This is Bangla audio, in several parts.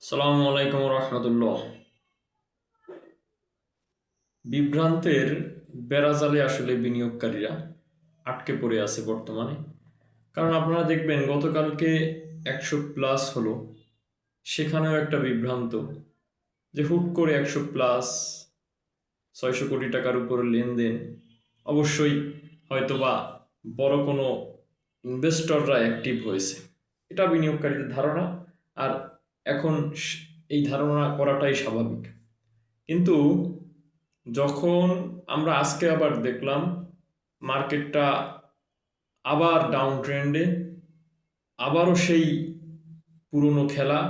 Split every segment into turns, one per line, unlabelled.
সালামু আলাইকুম রহমতুল্লাহ। বিভ্রান্তের বেড়াজালে আসলে বিনিয়োগকারীরা আটকে পড়ে আছে বর্তমানে। কারণ আপনারা দেখবেন, গতকালকে একশো প্লাস হলো। সেখানেও একটা বিভ্রান্ত যে হুট করে একশো প্লাস, ছয়শো কোটি টাকার উপরে লেনদেন। অবশ্যই হয়তোবা বড় কোনো ইনভেস্টররা অ্যাক্টিভ হয়েছে। এটা বিনিয়োগকারীদের ধারণা। আর এখন এই ধারণা করাটাই স্বাভাবিক। কিন্তু যখন আমরা আজকে আবার দেখলাম মার্কেটটা আবার ডাউন ট্রেন্ডে আবারও সেই পুরনো খেলা,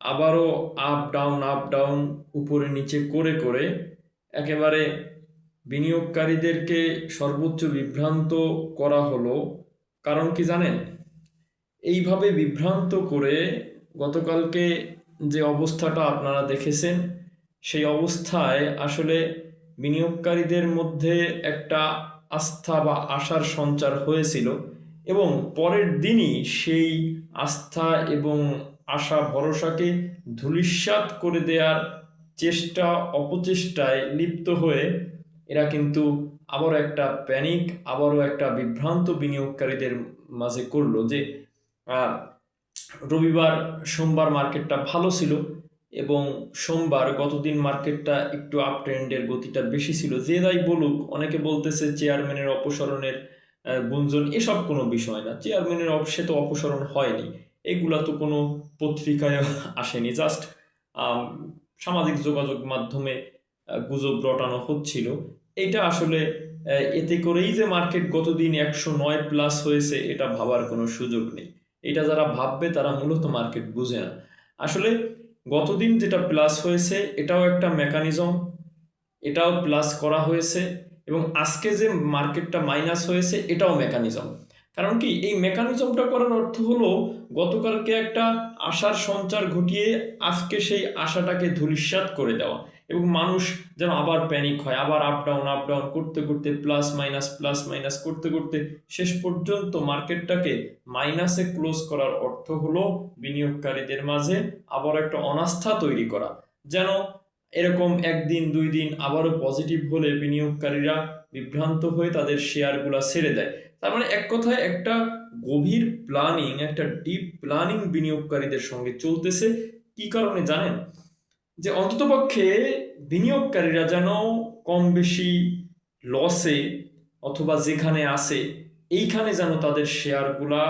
আবারও আপ ডাউন আপ ডাউন উপরে নিচে করে করে একেবারে বিনিয়োগকারীদেরকে সর্বোচ্চ বিভ্রান্ত করা হলো। কারণ কি জানেন? এইভাবে বিভ্রান্ত করে গতকালকে যে অবস্থাটা আপনারা দেখেছেন সেই অবস্থায় আসলে বিনিয়োগকারীদের মধ্যে একটা আস্থা বা আশার সঞ্চার হয়েছিল এবং পরের দিনই সেই আস্থা এবং আশা ভরসাকে ধূলিসাৎ করে দেওয়ার চেষ্টা অপচেষ্টায় লিপ্ত হয়ে এরা কিন্তু আবারও একটা প্যানিক আবারও একটা বিভ্রান্ত বিনিয়োগকারীদের মাঝে করল যে আহ, রবিবার সোমবার মার্কেটটা ভালো ছিল এবং সোমবার গতদিন মার্কেটটা একটু আপ ট্রেন্ডের গতিটা বেশি ছিল। যে যাই বলুক, অনেকে বলতেছে চেয়ারম্যানের অপসারণের গুঞ্জন এসব কোনো বিষয় না। চেয়ারম্যানের সে তো অপসারণ হয়নি। এগুলা তো কোনো পত্রিকায় আসেনি। জাস্ট সামাজিক যোগাযোগ মাধ্যমে গুজব রটানো হচ্ছিল। এটা আসলে এতে করেই যে মার্কেট গতদিন একশো নয় প্লাস হয়েছে, এটা ভাবার কোনো সুযোগ নেই। এটা যারা ভাববে তারা মূলত মার্কেট বুঝে না। আসলে গতদিন যেটা প্লাস হয়েছে, এটাও একটা মেকানিজম এটাও প্লাস করা হয়েছে এবং আজকে যে মার্কেটটা মাইনাস হয়েছে, এটাও মেকানিজম কারণ কি, এই মেকানিজমটা করার অর্থ হলো, গতকালকে একটা আশার সঞ্চার ঘটিয়ে আজকে সেই আশাটাকে ধূলিসাৎ করে দেওয়া। এবং মানুষ যেন আবার প্যানিক হয়, আবার আপ ডাউন আপ ডাউন করতে করতে প্লাস মাইনাস প্লাস মাইনাস করতে করতে শেষ পর্যন্ত মার্কেটটাকে মাইনাসে ক্লোজ করার অর্থ হলো বিনিয়োগকারীদের মাঝে আবার একটা অনাস্থা তৈরি করা। যেন এরকম একদিন, দুই দিন আবারও পজিটিভ হলে বিনিয়োগকারীরা বিভ্রান্ত হয়ে তাদের শেয়ারগুলো ছেড়ে দেয়। তার মানে এক কথায় একটা গভীর প্ল্যানিং একটা ডিপ প্ল্যানিং বিনিয়োগকারীদের সঙ্গে চলতেছে। কি কারণে জানেন? যে অন্ততপক্ষে বিনিয়োগকারীরা যেন কম বেশি লসে অথবা যেখানে আসে এইখানে যেন তাদের শেয়ারগুলা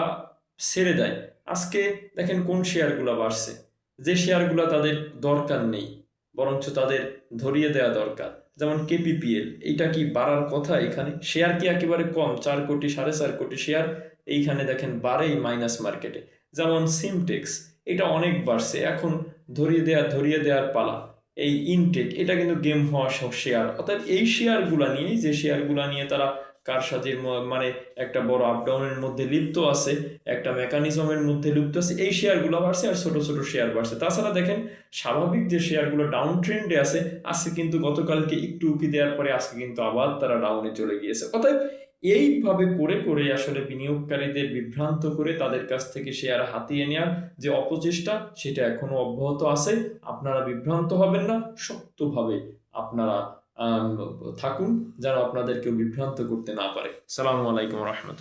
ছেড়ে দেয়। আজকে দেখেন কোন শেয়ারগুলা বাড়ছে। যে শেয়ারগুলা তাদের দরকার নেই, বরঞ্চ তাদের ধরিয়ে দেওয়া দরকার। যেমন কেপিপিএল এইটা কি বাড়ার কথা এখানে? শেয়ার কি একেবারে কম, চার কোটি, সাড়ে চার কোটি শেয়ার এইখানে দেখেন বাড়েই মাইনাস মার্কেটে যেমন সিমটেক্স এটা অনেক বাড়ছে। এখন ধরিয়ে দেওয়া ধরিয়ে দেওয়ার পালা। এই ইনটেক এটা কিন্তু গেম হওয়া সব শেয়ার অর্থাৎ এই শেয়ারগুলা নিয়েই যে শেয়ারগুলা নিয়ে তারা কারসাজির মানে একটা বড় আপডাউনের মধ্যে লিপ্ত আছে, একটা মেকানিজমের মধ্যে লিপ্ত আছে, এই শেয়ারগুলো বাড়ছে আর ছোট ছোট শেয়ার বাড়ছে। তাছাড়া দেখেন, স্বাভাবিক যে শেয়ারগুলো ডাউন ট্রেন্ডে আছে, আজকে কিন্তু গতকালকে একটু উকি দেওয়ার পরে আজকে কিন্তু আবার তারা ডাউনে চলে গিয়েছে। অতএব এইভাবে করে করে আসলে বিনিয়োগকারীদের বিভ্রান্ত করে তাদের কাছ থেকে শেয়ার হাতিয়ে নেওয়ার যে অপচেষ্টা, সেটা এখনও অব্যাহত আছে। আপনারা বিভ্রান্ত হবেন না, শক্তভাবে আপনারা থাকুন যারা আপনাদেরকে বিভ্রান্ত করতে না পারে। সালামু আলাইকুম রহমতুল্লাহ।